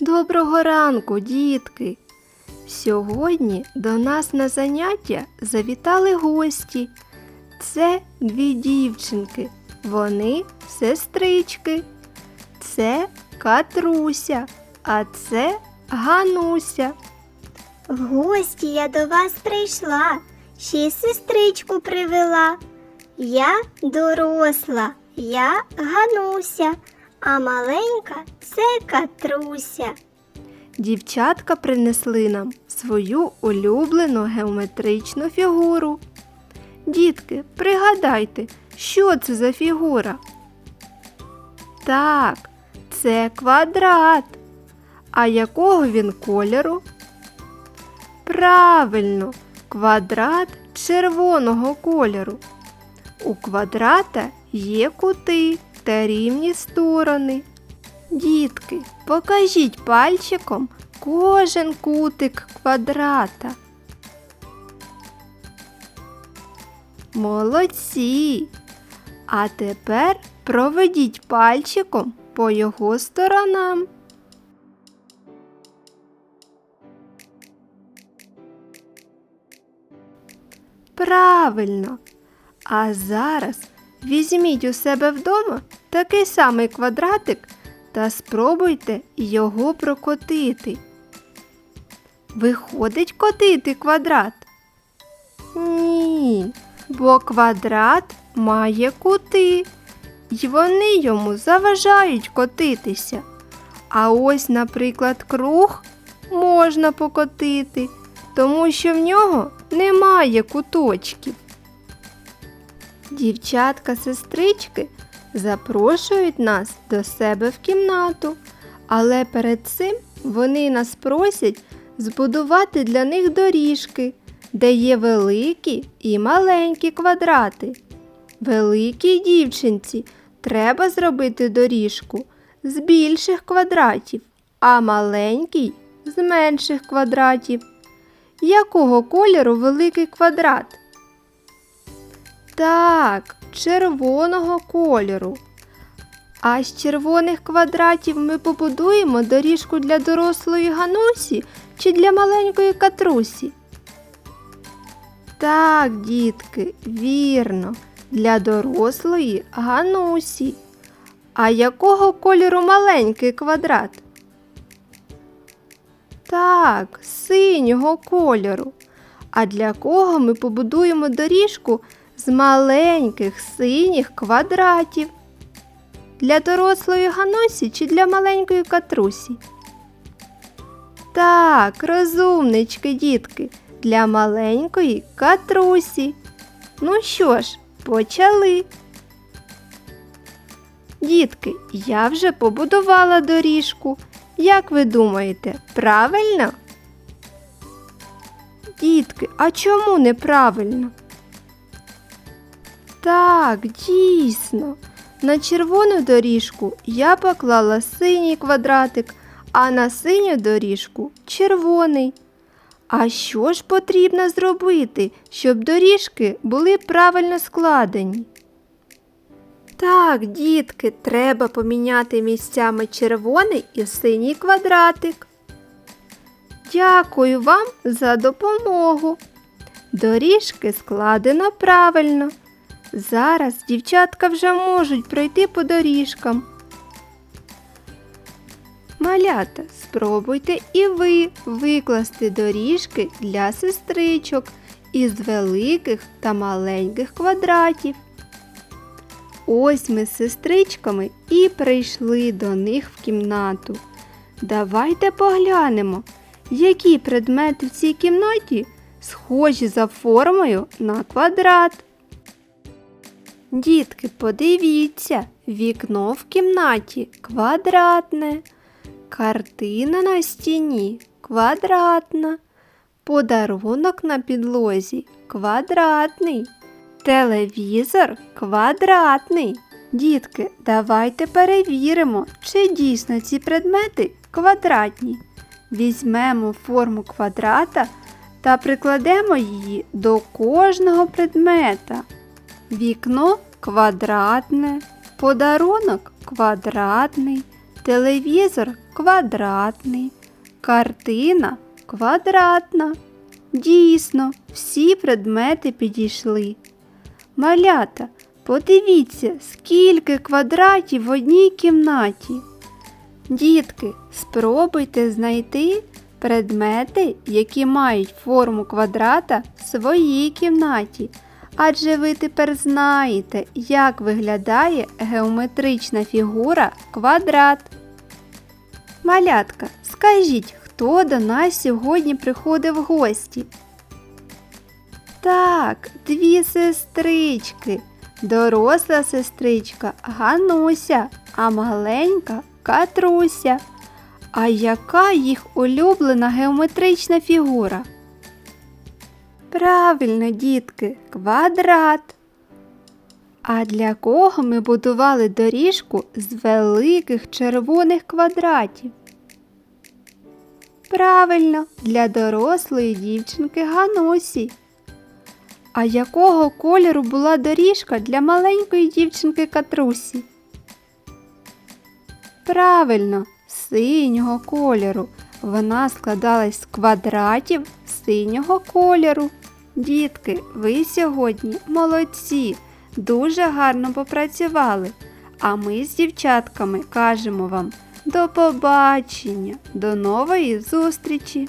Доброго ранку, дітки! Сьогодні до нас на заняття завітали гості. Це дві дівчинки. Вони сестрички. Це Катруся, а це Гануся. В гості я до вас прийшла, ще й сестричку привела. Я доросла, я Гануся, а маленька це Катруся. Дівчатка принесли нам свою улюблену геометричну фігуру. Дітки, пригадайте, що це за фігура? Так, це квадрат. А якого він кольору? Правильно, квадрат червоного кольору. У квадрата є кути та рівні сторони. Дітки, покажіть пальчиком кожен кутик квадрата. Молодці! А тепер проведіть пальчиком по його сторонам. Правильно. А зараз візьміть у себе вдома такий самий квадратик та спробуйте його прокотити. Виходить котити квадрат? Ні, бо квадрат має кути, і вони йому заважають котитися. А ось, наприклад, круг можна покотити, тому що в нього немає куточків. Дівчатка-сестрички запрошують нас до себе в кімнату, але перед цим вони нас просять збудувати для них доріжки, де є великі і маленькі квадрати. Великій дівчинці треба зробити доріжку з більших квадратів, а маленькій з менших квадратів. Якого кольору великий квадрат? Так, червоного кольору. А з червоних квадратів ми побудуємо доріжку для дорослої ганусі чи для маленької катрусі. Так, дітки, вірно, для дорослої ганусі. А якого кольору маленький квадрат? Так, синього кольору. А для кого ми побудуємо доріжку з маленьких синіх квадратів? Для дорослої ганусі чи для маленької катрусі? Так, розумнички, дітки, для маленької катрусі. Ну що ж, почали. Дітки, я вже побудувала доріжку. Як ви думаєте, правильно? Дітки, а чому неправильно? Так, дійсно. На червону доріжку я поклала синій квадратик, а на синю доріжку червоний. А що ж потрібно зробити, щоб доріжки були правильно складені? Так, дітки, треба поміняти місцями червоний і синій квадратик. Дякую вам за допомогу. Доріжки складено правильно. Зараз дівчатка вже можуть пройти по доріжкам. Малята, спробуйте і ви викласти доріжки для сестричок із великих та маленьких квадратів. Ось ми з сестричками і прийшли до них в кімнату. Давайте поглянемо, які предмети в цій кімнаті схожі за формою на квадрат. Дітки, подивіться, вікно в кімнаті квадратне, картина на стіні квадратна, подарунок на підлозі квадратний, телевізор квадратний. Дітки, давайте перевіримо, чи дійсно ці предмети квадратні. Візьмемо форму квадрата та прикладемо її до кожного предмета. Вікно квадратне, подарунок квадратний, телевізор квадратний, картина квадратна. Дійсно, всі предмети підійшли. Малята, подивіться, скільки квадратів в одній кімнаті. Дітки, спробуйте знайти предмети, які мають форму квадрата в своїй кімнаті. Адже ви тепер знаєте, як виглядає геометрична фігура квадрат. Малятка, скажіть, хто до нас сьогодні приходив в гості? Так, дві сестрички. Доросла сестричка Гануся, а маленька Катруся. А яка їх улюблена геометрична фігура? Правильно, дітки, квадрат. А для кого ми будували доріжку з великих червоних квадратів? Правильно, для дорослої дівчинки Ганусі. А якого кольору була доріжка для маленької дівчинки Катрусі? Правильно, синього кольору. Вона складалась з квадратів синього кольору. Дітки, ви сьогодні молодці, дуже гарно попрацювали. А ми з дівчатками кажемо вам до побачення, до нової зустрічі!